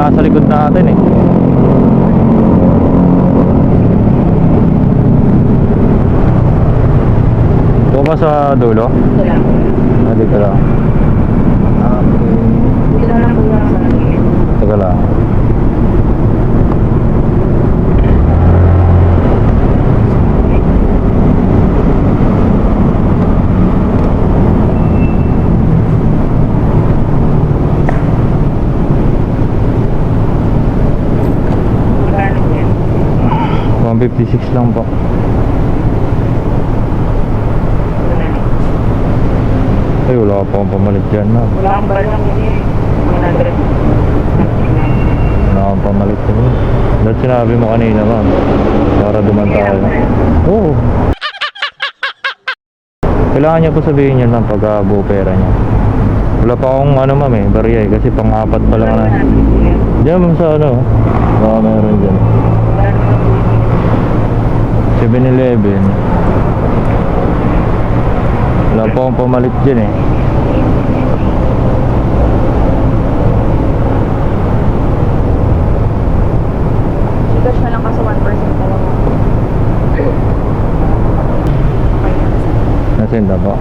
nasa likod natin eh Doon ka sa dulo? Dito lang. Ah, dito lang. 156 lang po. Ay, wala pa akong pamalit dyan na. Wala akong balang hindi. 100. Wala akong pamalit dyan. Dahil sinabi mo kanina, ma'am. Para duman tayo. Oo. Kailangan niya po sabihin yun, ma'am, pagka buo pera niya. Wala pa akong ano, ma'am, eh, barya eh. Kasi pang-apat pa lang na. Diyan, ma'am, sa ano. Baka meron dyan. 7-Eleven. Wala pa akong pamalit dyan eh. Sigas na lang kaso 1% na lang. Nasenda po.